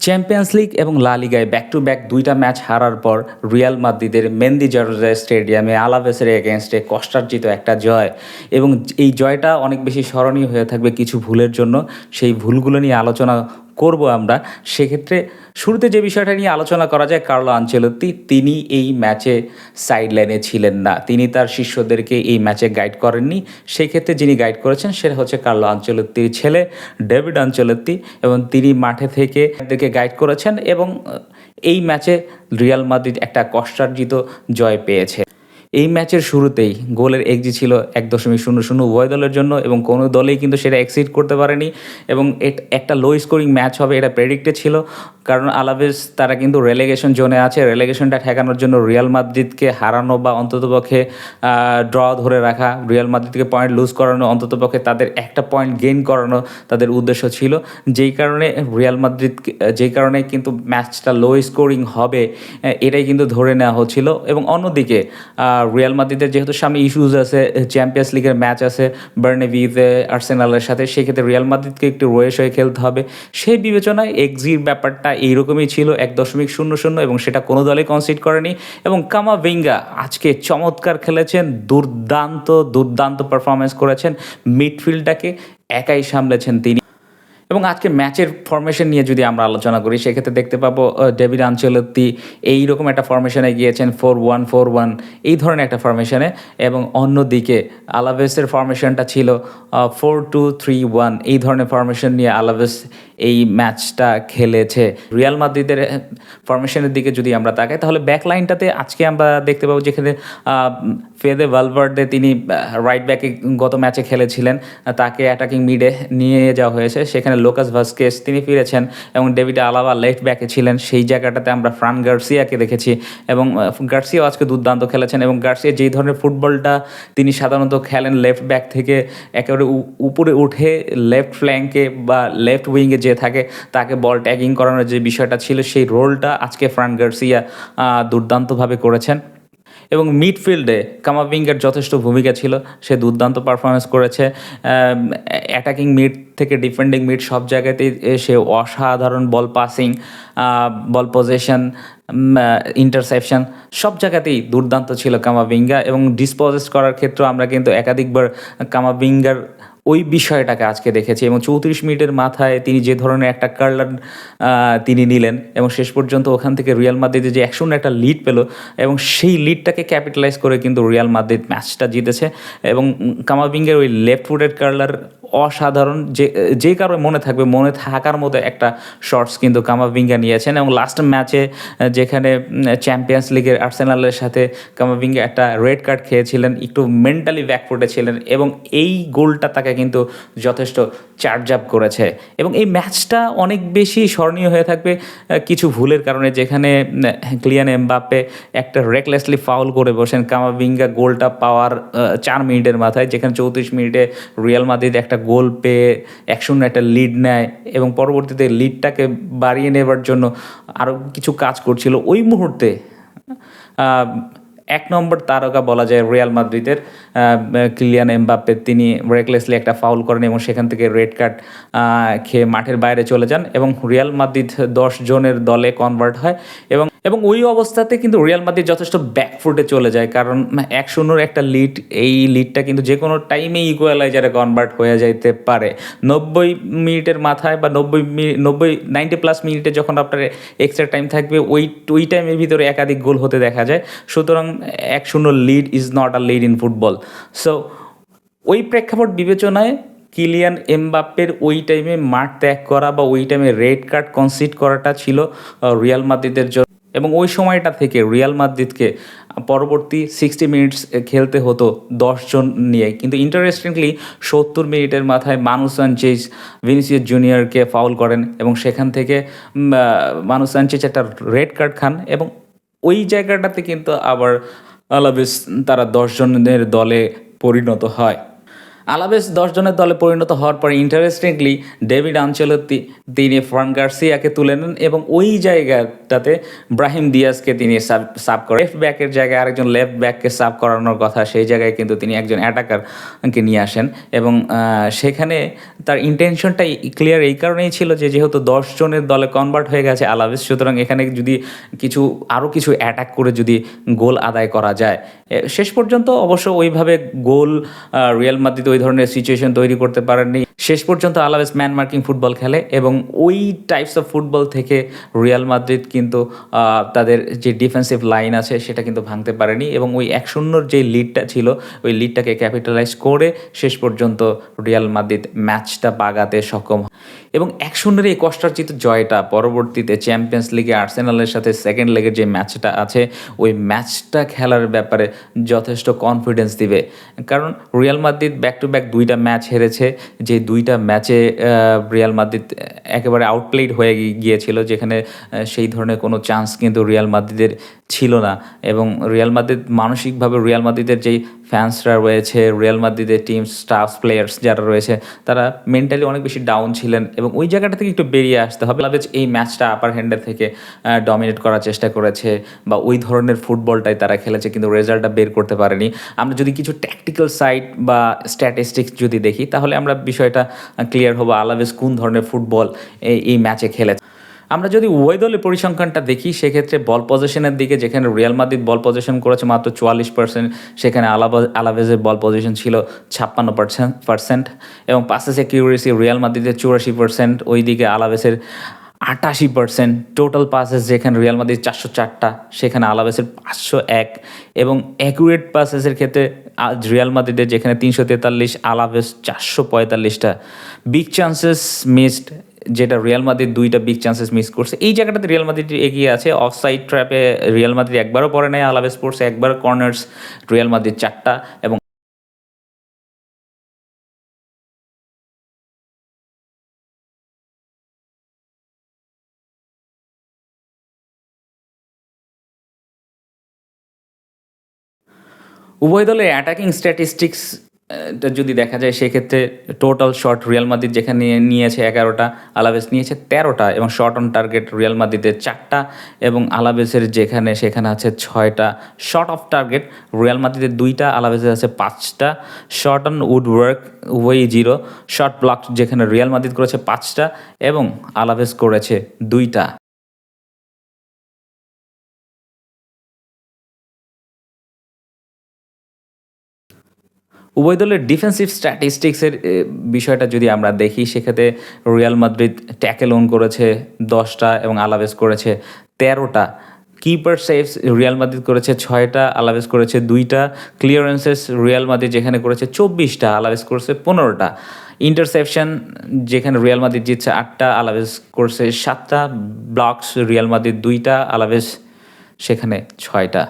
Champions league এবং La লিগায় back to back দুইটা ম্যাচ হারার পর রিয়াল মাদ্রিদের মেন্দি জর্জা স্টেডিয়ামে আলাভেসের এগেনস্টে কষ্টার্জিত একটা জয়। এবং এই জয়টা অনেক বেশি স্মরণীয় হয়ে থাকবে কিছু ভুলের জন্য। সেই ভুলগুলো নিয়ে আলোচনা করব আমরা, সেক্ষেত্রে শুরুতে যে বিষয়টা নিয়ে আলোচনা করা যায়, কার্লো আঞ্চেলত্তি, তিনি এই ম্যাচে সাইড লাইনে ছিলেন না। তিনি তার শিষ্যদেরকে এই ম্যাচে গাইড করেননি। সেই ক্ষেত্রে যিনি গাইড করেছেন, সেটা হচ্ছে কার্লো আঞ্চলত্তির ছেলে ডেভিড আঞ্চলত্তি এবং তিনি মাঠে থেকে গাইড করেছেন এবং এই ম্যাচে রিয়াল মাদ্রিদ একটা কষ্টার্জিত জয় পেয়েছে। এই ম্যাচের শুরুতেই গোলের এক্সি ছিল এক দশমিক শূন্য শূন্য উভয় দলের জন্য এবং কোনো দলেই কিন্তু সেটা এক্সিড করতে পারেনি এবং একটা লো স্কোরিং ম্যাচ হবে, এটা প্রেডিক্টে ছিল। কারণ আলাভেস তারা কিন্তু রেলেগেশন জোনে আছে। রেলেগেশনটা ঠেকানোর জন্য রিয়াল মাদ্রিদকে হারানো বা অন্ততপক্ষে ড্র ধরে রাখা রিয়াল মাদ্রিদকে পয়েন্ট লুজ করানো অন্ততপক্ষে তাদের একটা পয়েন্ট গেইন করানো তাদের উদ্দেশ্য ছিল। যেই কারণে রিয়াল মাদ্রিদ যেই কারণে কিন্তু ম্যাচটা লো স্কোরিং হবে এটাই কিন্তু ধরে নেওয়া হচ্ছিল। এবং অন্যদিকে রিয়াল মাদ্রিদের যেহেতু সামনে ইস্যুজ আছে চ্যাম্পিয়ন্স লিগের ম্যাচ আছে বার্নেভিতে আর্সেনালের সাথে, সেক্ষেত্রে রিয়াল মাদ্রিদকে একটু রয়েস হয়ে খেলতে হবে। সেই বিবেচনায় এক্সির ব্যাপারটা এইরকমই ছিল এক দশমিক শূন্য শূন্য এবং সেটা কোনো দলে কনসিড করেনি। এবং কামা ভিঙ্গা আজকে চমৎকার খেলেছেন, দুর্দান্ত দুর্দান্ত পারফরমেন্স করেছেন মিডফিল্ডটাকে একাই সামলেছেন তিনি। এবং আজকে ম্যাচের ফরমেশন নিয়ে যদি আমরা আলোচনা করি, সেক্ষেত্রে দেখতে পাবো ডেভিড আঞ্চলত্তি এইরকম একটা ফরমেশনে গিয়েছেন ফোর ওয়ান ফোর ওয়ান এই ধরনের একটা ফরমেশনে এবং অন্যদিকে আলাভেসের ফরমেশনটা ছিল ফোর টু থ্রি ওয়ান এই ধরনের ফরমেশন নিয়ে আলাভেস এই ম্যাচটা খেলেছে। রিয়াল মাদ্রিদের ফরমেশনের দিকে যদি আমরা তাকাই, তাহলে ব্যাক লাইনটাতে আজকে আমরা দেখতে পাবো যেখানে ফেদে ভালভার্ডে তিনি রাইট ব্যাকে গত ম্যাচে খেলেছিলেন তাকে অ্যাটাকিং মিডে নিয়ে যাওয়া হয়েছে, সেখানে লোকাস ভাস্কেস, তিনি ফিরেছেন এবং ডেভিড আলাবা লেফট ব্যাকে ছিলেন। সেই জায়গাটাতে আমরা ফ্রান গার্সিয়াকে দেখেছি এবং গার্সিয়াও আজকে দুর্দান্ত খেলেছেন এবং গার্সিয়া যেই ধরনের ফুটবলটা তিনি সাধারণত খেলেন লেফট ব্যাক থেকে একেবারে উপরে উঠে লেফট ফ্ল্যাঙ্কে বা লেফট উইংয়ে যে থাকে, তাকে বল ট্যাগিং করানোর যে বিষয়টা ছিল, সেই রোলটা আজকে ফ্রান গার্সিয়া দুর্দান্তভাবে করেছেন। এবং মিডফিল্ডে কামাভিঙ্গের যথেষ্ট ভূমিকা ছিল। সে দুর্দান্ত পারফরমেন্স করেছে। অ্যাটাকিং মিড থেকে ডিফেন্ডিং মিড সব জায়গাতেই সে অসাধারণ ball passing ball possession interception সব জায়গাতেই দুর্দান্ত ছিল কামাভিঙ্গা এবং ডিসপোজেস করার ক্ষেত্রে আমরা কিন্তু একাধিকবার কামাভিঙ্গার ওই বিষয়টাকে আজকে দেখেছি এবং চৌত্রিশ মিনিটের মাথায় তিনি যে ধরনের একটা কার্লার তিনি নিলেন এবং শেষ পর্যন্ত ওখান থেকে রিয়াল মাদ্রিদে যে একশো একটা লিড পেল এবং সেই লিডটাকে ক্যাপিটালাইজ করে কিন্তু রিয়াল মাদ্রিদ ম্যাচটা জিতেছে এবং কামাবিংয়ের ওই লেফট ফুটেড কার্লার অসাধারণ যে যে কারণে মনে থাকবে, মনে থাকার মতো একটা শর্টস কিন্তু কামাভিঙ্গা নিয়েছেন এবং লাস্ট ম্যাচে যেখানে চ্যাম্পিয়ন্স লিগের আর্সেনালের সাথে কামাভিঙ্গা একটা রেড কার্ড খেয়েছিলেন, একটু মেন্টালি ব্যাকফুটে ছিলেন এবং এই গোলটা তাকে কিন্তু যথেষ্ট চার্জ আপ করেছে। এবং এই ম্যাচটা অনেক বেশি স্মরণীয় হয়ে থাকবে কিছু ভুলের কারণে যেখানে ক্লিয়ান এমবাপ্পে একটা রেকলেসলি ফাউল করে বসেন কামাভিঙ্গা গোলটা পাওয়ার চার মিনিটের মাথায়, যেখানে চৌত্রিশ মিনিটে রিয়াল মাদ্রিদ একটা গোল পেয়ে এক শূন্য একটা লিড নেয় এবং পরবর্তীতে লিডটাকে বাড়িয়ে নেবার জন্য আরও কিছু কাজ করছিল। ওই মুহূর্তে এক নম্বর তারকা বলা যায় রিয়াল মাদ্রিদের ক্লিয়ান এমবাপ্পে তিনি রেকলেসলি একটা ফাউল করেন এবং সেখান থেকে রেড কার্ড খেয়ে মাঠের বাইরে চলে যান এবং রিয়াল মাদ্রিদ দশ জনের দলে কনভার্ট হয় এবং এবং ওই অবস্থাতে কিন্তু রিয়াল মাদ্রিদ যথেষ্ট ব্যাকফুটে চলে যায়। কারণ এক শূন্যর একটা লিড এই লিডটা কিন্তু যে কোনো টাইমে ইকুয়ালাইজারে কনভার্ট হয়ে যাইতে পারে। নব্বই মিনিটের মাথায় বা নব্বই নব্বই নাইনটি প্লাস মিনিটে যখন আপনার এক্সট্রা টাইম থাকবে, ওই ওই টাইমের ভিতরে একাধিক গোল হতে দেখা যায়। সুতরাং এক শূন্য lead is not a lead in football so ওই প্রেক্ষাপট বিবেচনায় কিলিয়ান এমবাপ্পের ওই টাইমে মাঠ ত্যাগ করা বা ওই টাইমে রেড কার্ড কনসিড করাটা ছিল রিয়াল মাদ্রিদের জন্য। এবং ওই সময়টা থেকে রিয়াল মাদ্রিদকে পরবর্তী সিক্সটি মিনিটস খেলতে হতো জন নিয়ে। কিন্তু ইন্টারেস্টিংলি সত্তর মিনিটের মাথায় মানুষ সানচেজ ভিনিসিয়াস জুনিয়রকে ফাউল করেন এবং সেখান থেকে মানুষ মানু সানচেজ একটা রেড কার্ড খান এবং ওই জায়গাটাতে কিন্তু আবার আলাবেস তারা দশজনের দলে পরিণত হয়। আলাবেস দশ জনের দলে পরিণত হওয়ার পর ইন্টারেস্টিংলি ডেভিড আঞ্চলতি তিনি ফ্রান গার্সিয়াকে তুলে নেন এবং ওই জায়গাটাতে ব্রাহিম দিয়াসকে তিনি সাব করেন। লেফট ব্যাকের জায়গায় আরেকজন লেফট ব্যাককে সাব করানোর কথা, সেই জায়গায় কিন্তু তিনি একজন অ্যাটাকারকে নিয়ে আসেন এবং সেখানে তার ইন্টেনশনটা ক্লিয়ার এই কারণেই ছিল যে যেহেতু দশ জনের দলে কনভার্ট হয়ে গেছে আলাবেস সুতরাং এখানে যদি কিছু আরও কিছু অ্যাটাক করে যদি গোল আদায় করা যায়। শেষ পর্যন্ত অবশ্য ওইভাবে গোল রিয়াল মাদ্রিদ ওই ধরনের সিচুয়েশন তৈরি করতে পারেননি শেষ পর্যন্ত আলাবেস ম্যান মার্কিং ফুটবল খেলে এবং ওই টাইপস অফ ফুটবল থেকে রিয়াল মাদ্রিদ কিন্তু তাদের যে ডিফেন্সিভ লাইন আছে সেটা কিন্তু ভাঙতে পারেনি এবং ওই এক শূন্যর যে লিডটা ছিল, ওই লিডটাকে ক্যাপিটালাইজ করে শেষ পর্যন্ত রিয়াল মাদ্রিদ ম্যাচটা বাগাতে সক্ষম। এবং এক শূন্যের এই কষ্টার্জিত জয়টা পরবর্তীতে চ্যাম্পিয়ন্স লিগে আর্সেনালের সাথে সেকেন্ড লেগের যে ম্যাচটা আছে, ওই ম্যাচটা খেলার ব্যাপারে যথেষ্ট কনফিডেন্স দিবে কারণ Real Madrid back to back দুইটা ম্যাচ হেরেছে, যে দুইটা ম্যাচে রিয়াল মাদ্রিদ একেবারে আউটপ্লেড হয়ে গিয়েছিল, যেখানে সেই ধরনের কোনো চান্স কিন্তু রিয়াল মাদ্রিদের ছিল না। এবং রিয়াল মাদ্রিদ মানসিকভাবে রিয়াল মাদ্রিদের যেই ফ্যান্সরা রয়েছে রিয়াল মাদ্রিদের টিম স্টাফ প্লেয়ার্স যারা রয়েছে, তারা মেন্টালি অনেক বেশি ডাউন ছিলেন এবং ওই জায়গাটা থেকে একটু বেরিয়ে আসতে হবে। লাভেজ এই ম্যাচটা আপার হ্যান্ডের থেকে ডমিনেট করার চেষ্টা করেছে বা ওই ধরনের ফুটবলটাই তারা খেলেছে, কিন্তু রেজাল্টটা বের করতে পারেনি। আমরা যদি কিছু ট্যাকটিক্যাল সাইড বা স্ট্যাটিস্টিক্স যদি দেখি, তাহলে আমরা বিষয়টা ক্লিয়ার হব আলাভেজ কোন ধরনের ফুটবল এই ম্যাচে খেলেছে। আমরা যদি উভয় দলের পরিসংখ্যানটা দেখি, সেক্ষেত্রে বল পজিশনের দিকে যেখানে রিয়াল মাদ্রিদ বল পজিশন করেছে মাত্র চুয়াল্লিশ পার্সেন্ট সেখানে আলাবা আলাভেজের বল পজিশন ছিল ছাপ্পান্ন পার্সেন্ট পার্সেন্ট এবং পাসেস অ্যাকিউরেসি রিয়াল মাদ্রিদের চুরাশি পার্সেন্ট ওই দিকে আলাভেসের আটাশি পার্সেন্ট টোটাল পাসেস যেখানে রিয়াল মাদ্রিদ চারশো চারটা, সেখানে আলাভেসের পাঁচশো এক এবং অ্যাকুরেট পাসেসের ক্ষেত্রে রিয়াল মাদ্রিদের যেখানে তিনশো তেতাল্লিশ আলাভেস চারশো পঁয়তাল্লিশটা। বিগ চান্সেস মিসড যেটা রিয়াল মাদ্রিদ দুইটা বিগ চান্সেস মিস করছে। এই জায়গাটাতে রিয়াল মাদ্রিদ এগিয়ে আছে। অফ সাইড ট্র্যাপে রিয়াল মাদ্রিদ একবারও পরে নেয় আলাভেস পড়ছে একবার কর্নার্স রিয়াল মাদ্রিদ চারটা এবং উভয় দলের অ্যাটাকিং স্ট্যাটিস্টিক্স যদি দেখা যায়, সেক্ষেত্রে টোটাল শট রিয়াল মাদ্রিদ যেখানে নিয়েছে এগারোটা আলাবেস নিয়েছে তেরোটা এবং শট অন টার্গেট রিয়াল মাদ্রিদের চারটা এবং আলাবেসের যেখানে, সেখানে আছে ছয়টা শট অফ টার্গেট রিয়াল মাদ্রিদের দুইটা আলাবেসের আছে পাঁচটা শট অন উড ওয়ার্ক উভয়ই জিরো শট ব্লক যেখানে রিয়াল মাদ্রিদ করেছে পাঁচটা এবং আলাবেস করেছে দুইটা। উভয় দলের ডিফেন্সিভ স্ট্যাটিস্টিক্সের বিষয়টা যদি আমরা দেখি, সেক্ষেত্রে রিয়াল মাদ্রিদ ট্যাকেল ওন করেছে দশটা এবং আলাভেস করেছে তেরোটা। কিপার সেভস রিয়াল মাদ্রিদ করেছে ছয়টা আলাভেস করেছে দুইটা। ক্লিয়ারেন্সেস রিয়াল মাদ্রিদ যেখানে করেছে চব্বিশটা আলাভেস করেছে পনেরোটা। ইন্টারসেপশন যেখানে রিয়াল মাদ্রিদ জিতছে আটটা আলাভেস করছে সাতটা। ব্লকস রিয়াল মাদ্রিদ দুইটা আলাভেস সেখানে ছয়টা।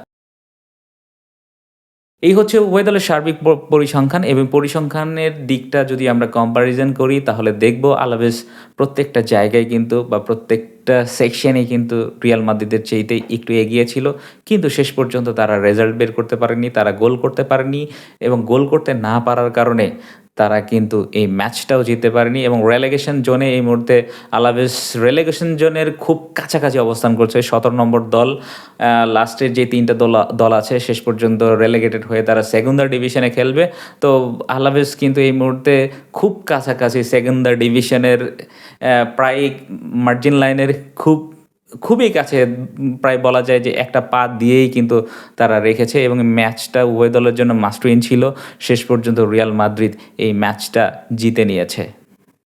এই হচ্ছে উভয় দলের সার্বিক পরিসংখ্যান এবং পরিসংখ্যানের দিকটা যদি আমরা কম্প্যারিজন করি, তাহলে দেখব আলাভেস প্রত্যেকটা জায়গায় কিন্তু বা প্রত্যেকটা সেকশনে কিন্তু রিয়াল মাদ্রিদের চেয়েতে একটু এগিয়ে ছিল। কিন্তু শেষ পর্যন্ত তারা রেজাল্ট বের করতে পারেনি, তারা গোল করতে পারেনি এবং গোল করতে না পারার কারণে তারা কিন্তু এই ম্যাচটাও জিততে পারেনি এবং রেলেগেশন জোনে এই মুহূর্তে আলাভেস রেলেগেশন জোনের খুব কাছাকাছি অবস্থান করছে সতেরো নম্বর দল। লাস্টের যে তিনটা দল দল আছে, শেষ পর্যন্ত রেলেগেটেড হয়ে তারা সেকেন্ডার ডিভিশনে খেলবে। তো আলাভেস কিন্তু এই মুহূর্তে খুব কাছাকাছি সেকেন্ডার ডিভিশনের প্রায় মার্জিন লাইনের খুব খুবই কাছে, প্রায় বলা যায় যে একটা পা দিয়েই কিন্তু তারা রেখেছে এবং ম্যাচটা উভয় দলের জন্য মাস্ট উইন ছিল। শেষ পর্যন্ত রিয়াল মাদ্রিদ এই ম্যাচটা জিতে নিয়েছে।